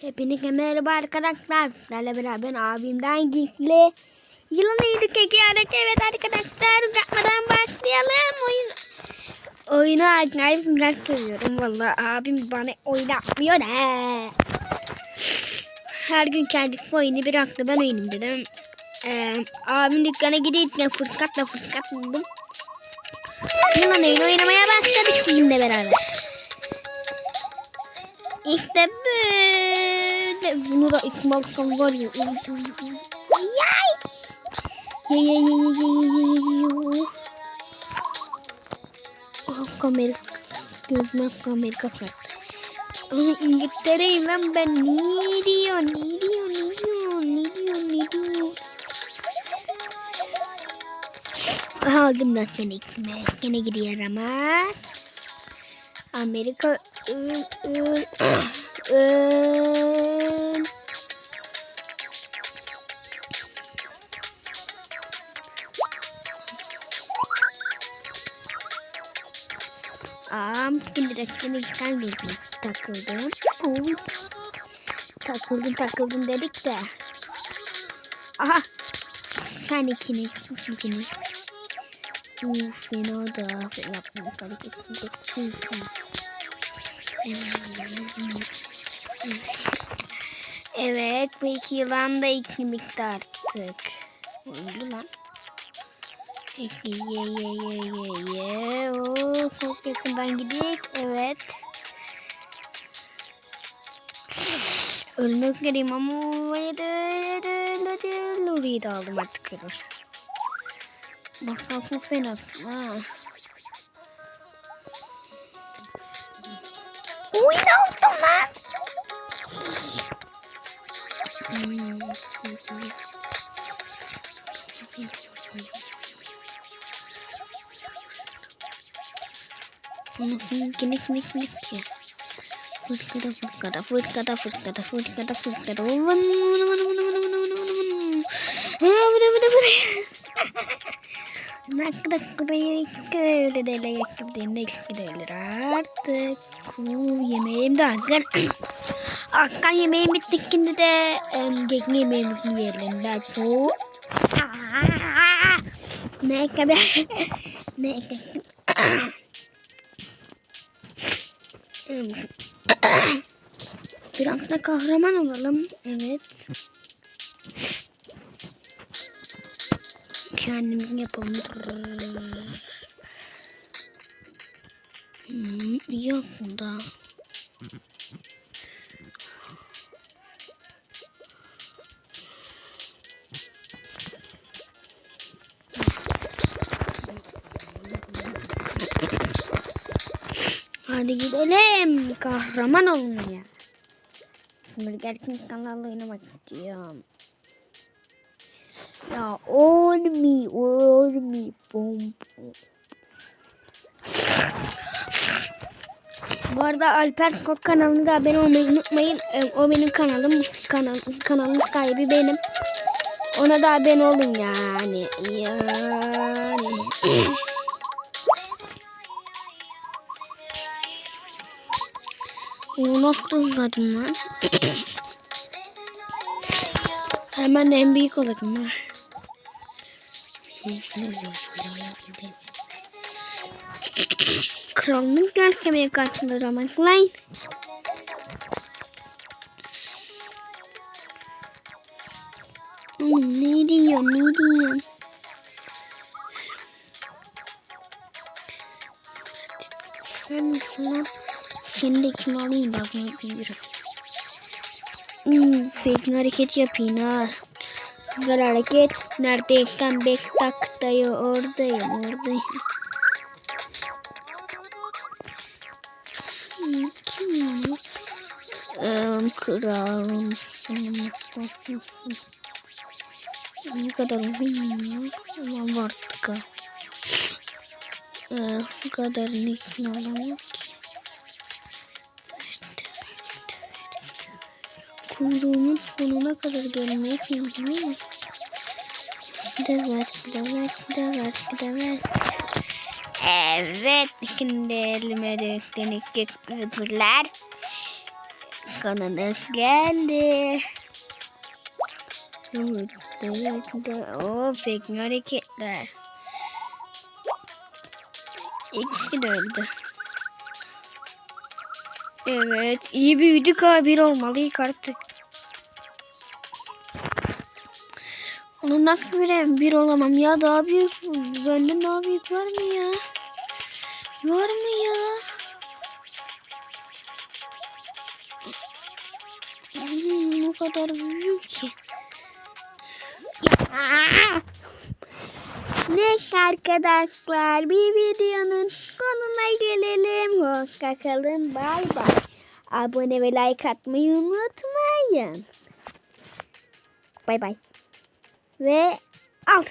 Hepinize merhaba arkadaşlar. Sizlerle beraber abimden gizli yılan iyiydik çekiyoruz. Evet arkadaşlar uzatmadan başlayalım. Oyun Oyunu acayip güzel seviyorum. Valla abim bana oynatmıyor he. Her gün kendisi oyunu bıraktı. Ben oynayayım dedim. Ee, abim dükkana gidince fırsatla fırsat buldum. Yılan oyunu oynamaya başladık bizimle beraber. İşte böyle. Bunu da içime alsam var ya. Yay. Ye ye ye ye ye. Ah kamera. Gözüme kamera kapat. Ama İngiltere'yim lan ben. Ne diyor? Ne diyor? Ne diyor? Aldım lan seni içime. Gene gidiyor ama. Amerika ee, Aa, bir dakika sen gittin. Takıldım. Oo. Takıldım takıldım dedik de. Aha. Sen ikiniz. Sus ikiniz. Uf fena da yapmış hareketini de Evet bu iki yılan da iki bitti artık. Öldü lan. Ye ye ye ye ye. Oo, çok yakından gidik. Evet. Ölmek üzereyim ama öyle de aldım artık. Olur. Bak bak bu fena. Ha. Uy ne oldu lan? Gene gene gene gene. Fırtkada fırtkada fırtkada fırtkada fırtkada fırtkada. Vın Nak nak köpeği köyle de yakıp denizde artık. Yemeğim de hakikaten. Akar yemeğim bitti şimdi de em, kekli yemeğimizi yiyelim. Ben bu. Ne kadar ne kadar Biraz da kahraman olalım. Evet. Kendimiz yapalım. Hmm, yok da. Hadi gidelim. Kahraman olmaya. Şimdi gerçek kanalda oynamak istiyorum. Ya olmuyor, olmuyor. Bom, bom. Bu arada Alper Skor kanalına da abone olmayı unutmayın. Ee, O benim kanalım. Kanal, kanalın sahibi benim. Ona da abone olun yani. Yani. Nasıl kadın lan? Hemen en büyük olalım ha. Krallık gelmeye karşılar ama lan. Oğlum ne diyor ne diyor? Ben şuna seni de kim alayım bak ne yapıyorum. Hmm, fake hareket yapayım ha. Güzel hareket. Neredeyken 5 dakikayı oradayım oradayım. Hmm, Kim bu? Eee kral. Ne kadar bilmiyorum ama artık. Eee, bu kadar ne alamam ki. kuyruğumun sonuna kadar gelmeyi planlıyorum. Evet, evet, evet, evet. Evet, şimdi elime döktüğünüz figürler. Kanınız geldi. Evet, evet, evet. O fake hareketler. İkisi de öldü. Evet iyi büyüdük ha bir olmalıyız artık. Onu nasıl vereyim? Bir olamam ya daha büyük. Benden daha büyük var mı ya? Var mı ya? Hmm, o kadar büyük ki. Neyse arkadaşlar bir videonun. Hoşça kalın. Bay bay. Abone ve like atmayı unutmayın. Bay bay. Ve al